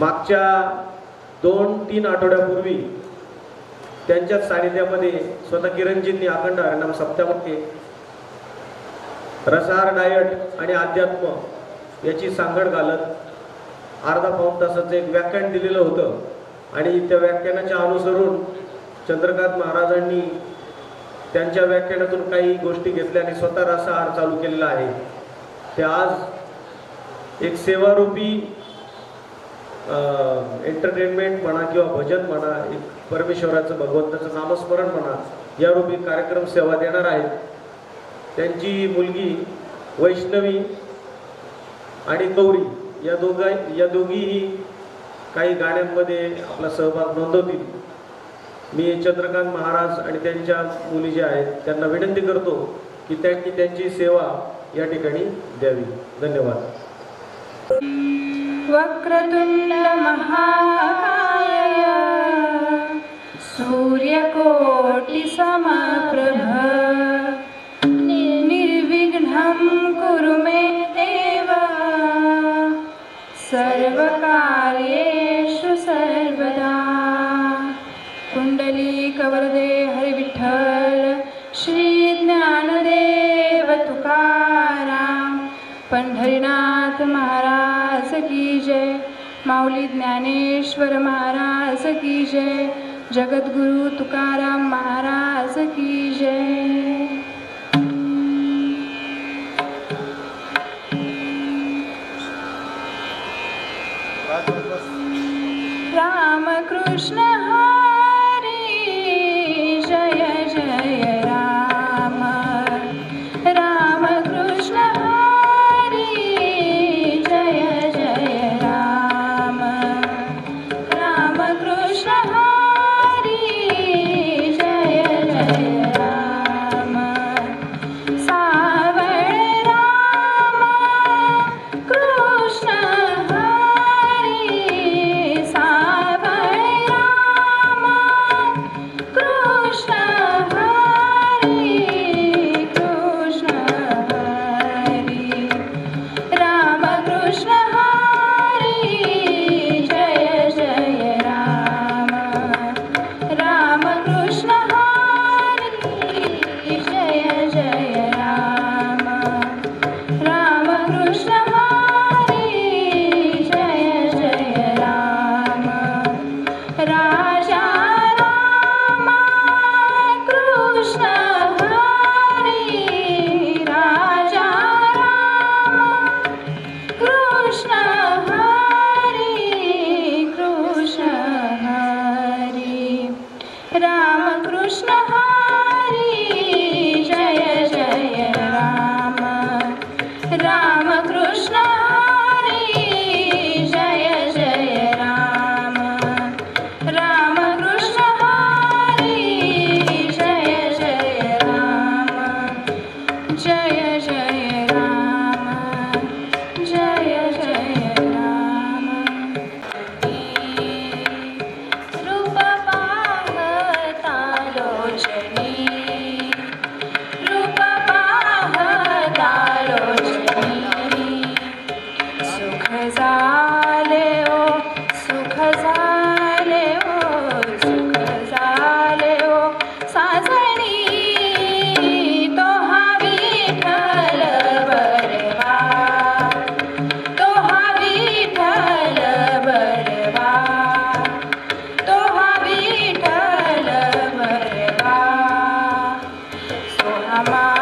मागच्या दोन तीन आठवड्यापूर्वी त्यांच्याच सानिध्यामध्ये स्वतः किरणजींनी अखंड हरिनाम सप्तामध्ये रसाहार डायट आणि अध्यात्म याची सांगड घालत अर्धा पाऊण तासाचं एक व्याख्यान दिलेलं होतं. आणि त्या व्याख्यानाच्या अनुसरून चंद्रकांत महाराजांनी त्यांच्या व्याख्यानातून काही गोष्टी घेतल्या आणि स्वतः रसाहार चालू केलेला आहे. ते आज एक सेवारूपी एंटरटेनमेंट म्हणा किंवा भजन म्हणा एक परमेश्वराचं भगवंताचं नामस्मरण म्हणा या रूपी कार्यक्रम सेवा देणार आहेत. त्यांची मुलगी वैष्णवी आणि गौरी या दोघा या दोघीही काही गाण्यांमध्ये आपला सहभाग नोंदवतील. मी चंद्रकांत महाराज आणि त्यांच्या मुली ज्या आहेत त्यांना विनंती करतो की त्यांनी त्यांची सेवा या ठिकाणी द्यावी. धन्यवाद. वक्रतुण्डमहाकाय सूर्यकोटिसमप्रभ। निर्विघ्नं कुरु मे देव। सर्वकार्येषु सर्वदा। कुण्डलीकवरदे हरिविठ्ठल श्रीज्ञानदेव तुकाराम पंढरीनाथ महाराज। माऊली ज्ञानेश्वर महाराज की जय. जगद्गुरु तुकाराम महाराज की जय. 妈妈。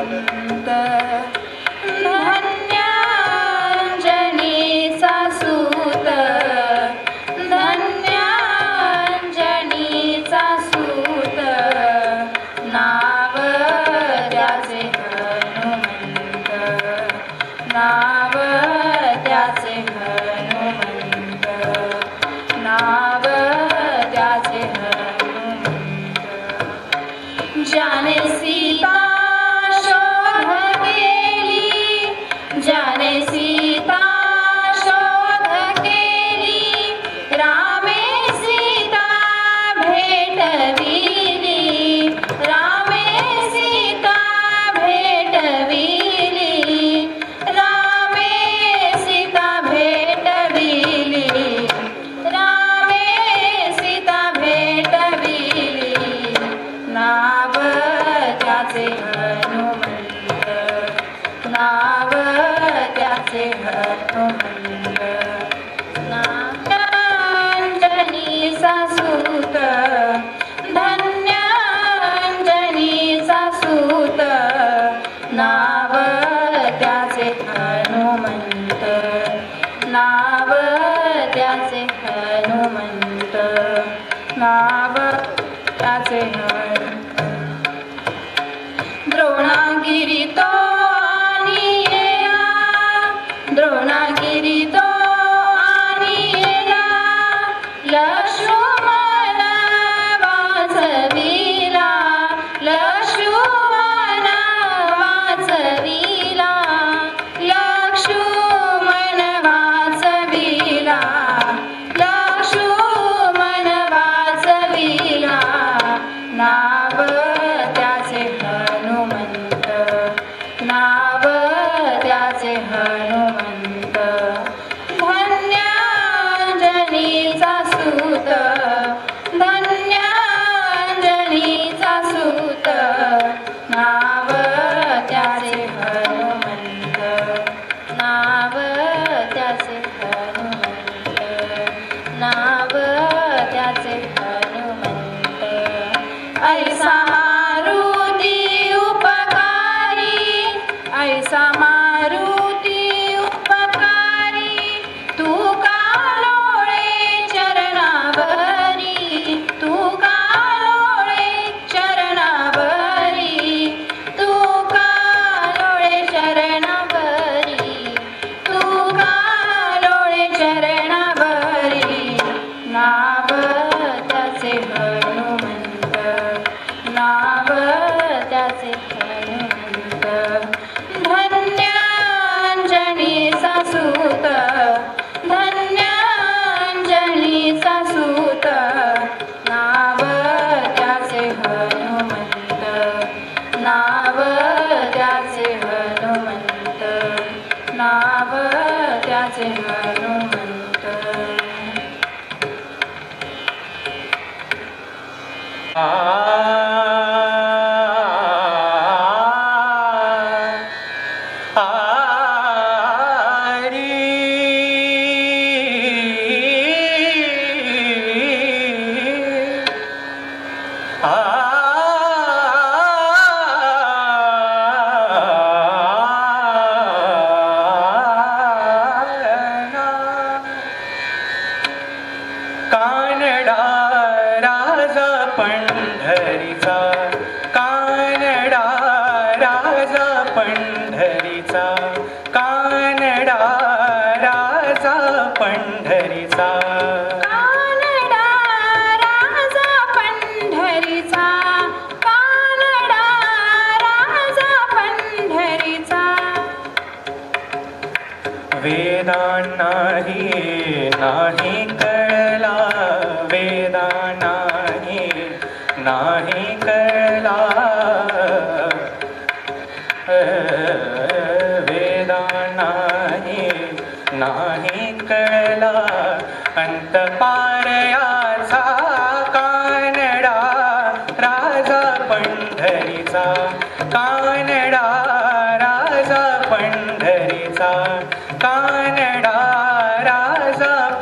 Thank you.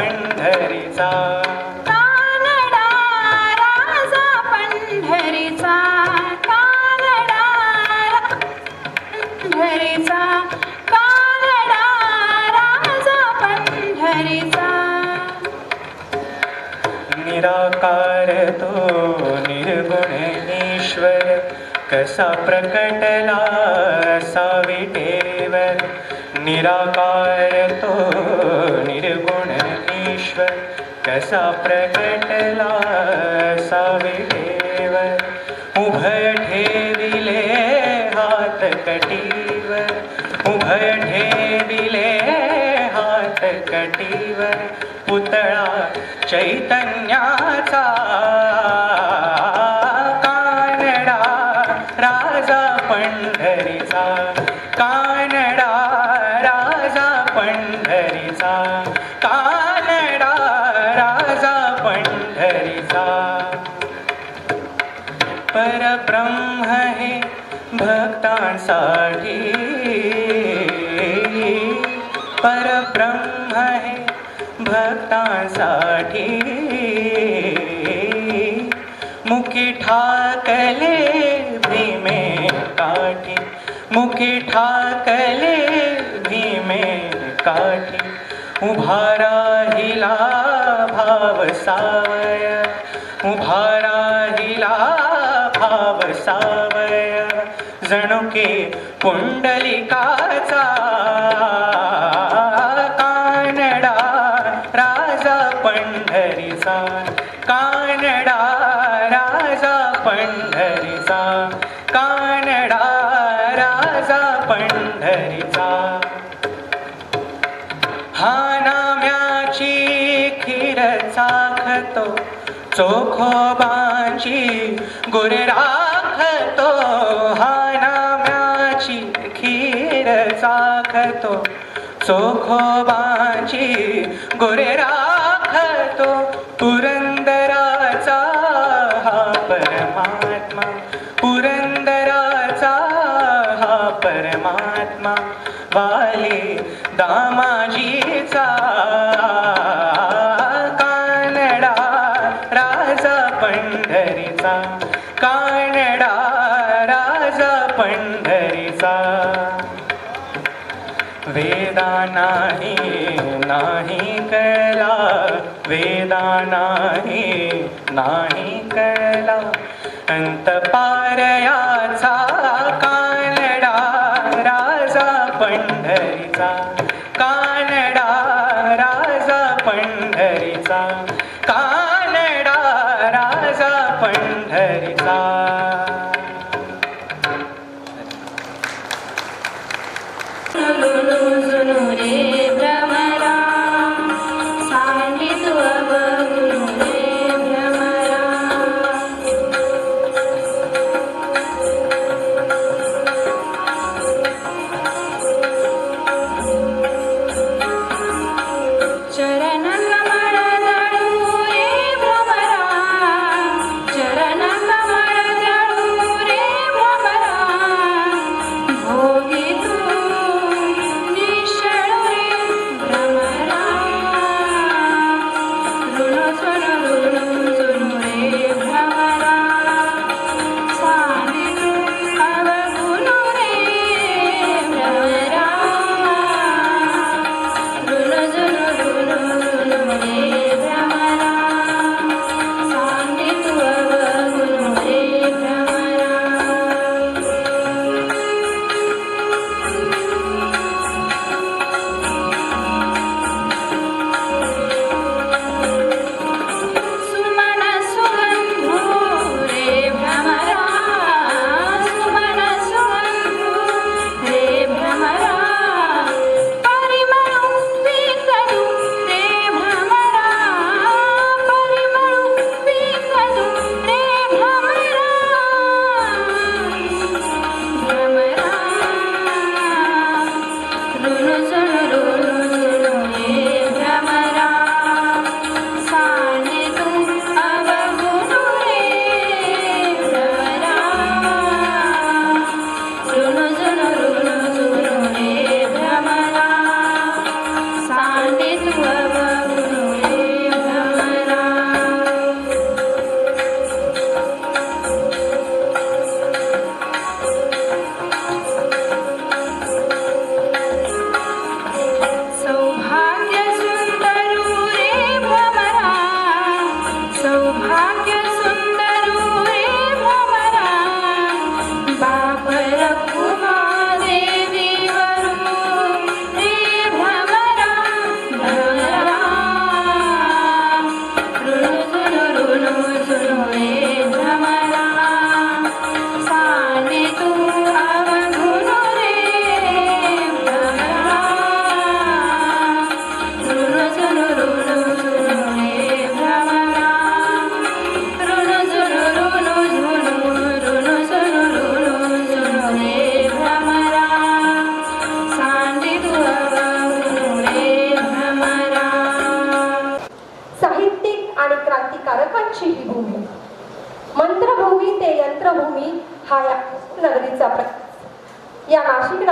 पंढरीचा. कानडा राजा पंढरीचा. कानडा पंढरीचा कानडा राजा पंढरीचा. निराकार तो निर्गुण ईश्वर कसा प्रकटला असा विटेवर निराकार तो निर्गुण ईश्वर कसा प्रकटला असा उभय ठेविले हात कटीव। उभय ठेविले हात कटीव। पुतळा चैतन्याचा कानडा राजा पंढरीचा। कान भक्तांसाठी परब्रह्म हे भक्तांसाठी। मुखी ठाकले भीमे काठी। मुखी ठाकले भीमे काठी। उभा राहिला भाव सावय। उभा राहिला भाव सावय। जणू के पुंडलिकाचा. कानडा राजा पंढरीचा. कानडा राजा पंढरीचा. कानडा राजा पंढरीचा. हा नाम्याची खीर चाखतो चोखोबाची गुर राखतो. हा राखतो चोखोबाची गोरे राखतो. पुरंदराचा हा परमात्मा पुरंदराचा हा परमात्मा. वाली दान वेदा नाही नाही कळला. वेदा नाही नाही कळला. अंत पारयाचा कानडा राजा पंढरीचा. कानडा राजा पंढरीचा. कानडा राजा पंढरीचा.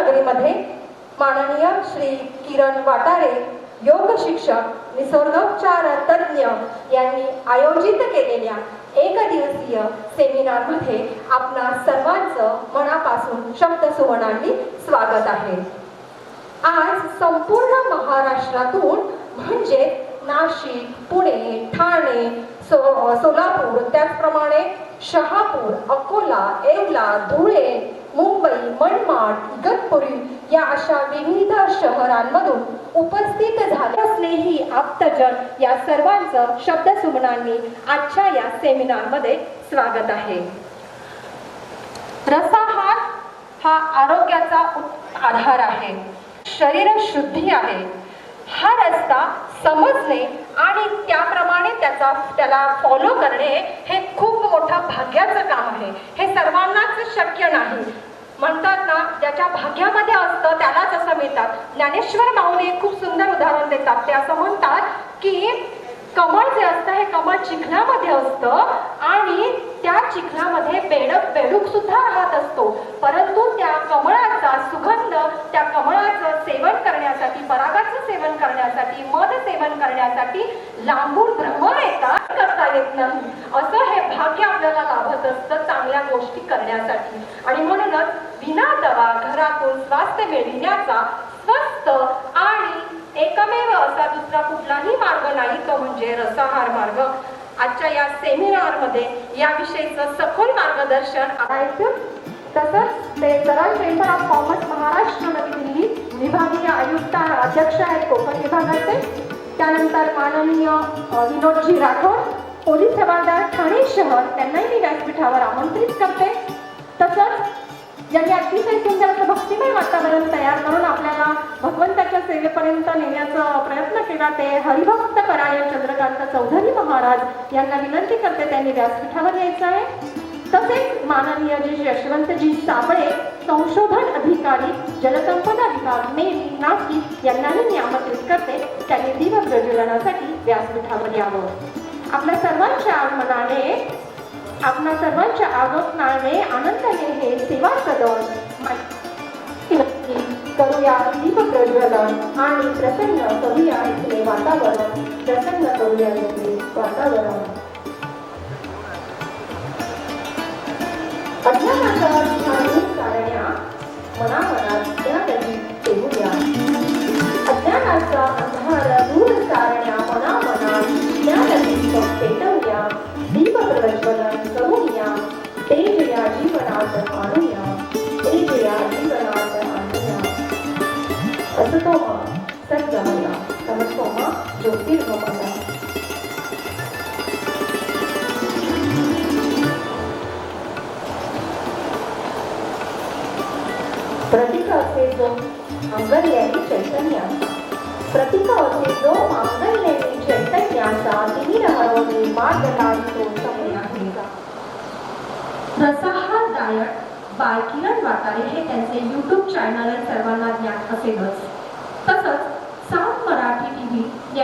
नगरीमध्ये माननीय श्री किरण वाटारे योग शिक्षक निसर्गोपचार तज्ज्ञ यांनी आयोजित केलेल्या एक दिवसीय सेमिनारमध्ये आपणा सर्वांचं मनापासून शब्द सुवर्णांनी स्वागत आहे. आज संपूर्ण महाराष्ट्रातून म्हणजे नाशिक पुणे ठाणे सो सोलापूर त्याचप्रमाणे शहापूर अकोला येवला धुळे मुंबई मनमाड इगतपुरी या अशा विविध शहरांमधून उपस्थित झाले. स्नेही आप्तजन या सर्वांचं शब्दसुमनांनी आजच्या या सेमिनारमध्ये स्वागत आहे. रसाहार हा आरोग्याचा आधार आहे. शरीर शुद्धी आहे. हा रस्ता समजणे आणि त्याप्रमाणे त्याचा त्याला फॉलो करणे हे खूप मोठं भाग्याचं काम आहे. हे सर्वांनाच शक्य नाही. म्हणतात ना ज्याच्या भाग्यामध्ये असतं त्यालाच असं मिळतात. ज्ञानेश्वर माऊली खूप सुंदर उदाहरण देतात. ते असं म्हणतात की कमळ जे असतं हे कमळ चिखलामध्ये असतं आणि त्या चिखलामध्ये बेडक बेडूक सुद्धा राहत असतो. परंतु त्या कमळाचा सुगंध त्या कमळाचं सेवन करण्यासाठी परागाचं सेवन करण्यासाठी मध सेवन करण्यासाठी लांबून भ्रमण येतात. करता येत नाही. असं हे भाग्य आपल्याला लाभत असतं चांगल्या गोष्टी करण्यासाठी. आणि म्हणूनच विना दवा घरातून स्वास्थ्य मिळविण्याचा स्वस्त आणि एकमेव असा दुसरा कुठलाही मार्ग नाही तो म्हणजे रसाहार मार्ग. आजच्या या सेमिनारमध्ये याविषयीचं सखोल मार्गदर्शन करायचं तसंच ते सरळ चेंबर ऑफ कॉमर्स महाराष्ट्र नवी दिल्ली विभागीय आयुक्त अध्यक्ष आहेत कोकण विभागाचे. त्यानंतर माननीय विनोदजी राठोड पोलीस हवालदार ठाणे शहर त्यांनाही मी व्यासपीठावर आमंत्रित करते. तसंच ज्यांनी अतिशय सुंदर असं भक्तिमय वातावरण तयार करून आपल्याला भगवंताच्या सेवेपर्यंत नेण्याचा प्रयत्न केला ते हरिभक्त परायण चंद्रकांत चौधरी महाराज यांना विनंती करते त्यांनी व्यासपीठावर यायचं आहे. तसेच माननीय जे यशवंतजी साबळे संशोधन अधिकारी जलसंपदा विभाग मे नाशिक यांनाही मी आमंत्रित करते. त्यांनी दीप प्रज्वलनासाठी व्यासपीठावर यावं. आपल्या सर्वांच्या आगमनाने आपल्या सर्वांच्या आगमनाने आनंदाने हे सेवा सदन. करूया दीप प्रज्वलन आणि प्रसन्न करूया इथले वातावरण. प्रसन्न करूया इथले वातावरण. अज्ञानाचा ध्यान सारण्या मनामनात त्या कधी ठेवूया. अज्ञानाचा अंधार दूर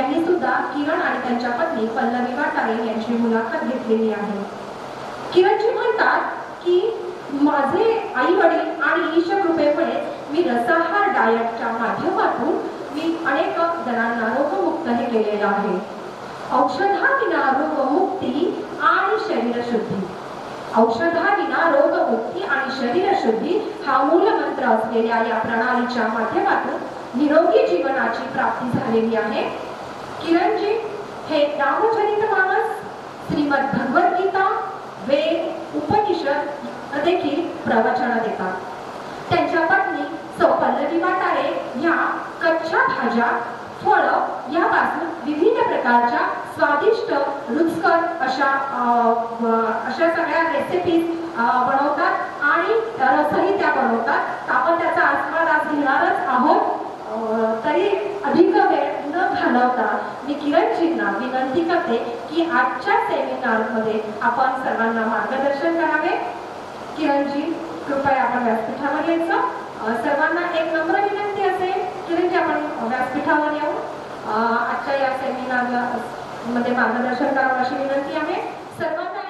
यांनी सुद्धा किरण आणि त्यांच्या पत्नी पल्लवी वाटारे यांची मुलाखत घेतलेली आहे. किरणजी म्हणतात की माझे आई वडील आणि ईश कृपेमुळे मी रसाहार डायटच्या माध्यमातून मी अनेक जणांना रोगमुक्त हे केलेलं आहे. औषधाविना रोगमुक्ती आणि शरीरशुद्धी औषधाविना रोगमुक्ती आणि शरीरशुद्धी हा मूलमंत्र असलेल्या या प्रणालीच्या माध्यमातून निरोगी जीवनाची प्राप्ती झालेली आहे. किरणजी हे रामचरित मानस श्रीमद भगवद्गीता वेद उपनिषद देखील प्रवचन देतात. त्यांच्या पत्नी सौ पल्लवी वाटारे ह्या कच्च्या भाज्या फळं यापासून विविध प्रकारच्या स्वादिष्ट रुचकर अशा अं, अशा सगळ्या रेसिपीज बनवतात आणि रसही त्या बनवतात. आपण त्याचा आस्वाद आज घेणारच आहोत. अं, तरी अधिक वेळ घालवता मी किरणजींना विनंती करते की आजच्या सेमिनारमध्ये आपण सर्वांना मार्गदर्शन करावे. किरणजी कृपया आपण व्यासपीठावर यायचं. सर्वांना एक नम्र विनंती असेल. किरणजी आपण व्यासपीठावर येऊ. आजच्या या सेमिनारला मध्ये मार्गदर्शन करावं अशी विनंती आहे. सर्वांना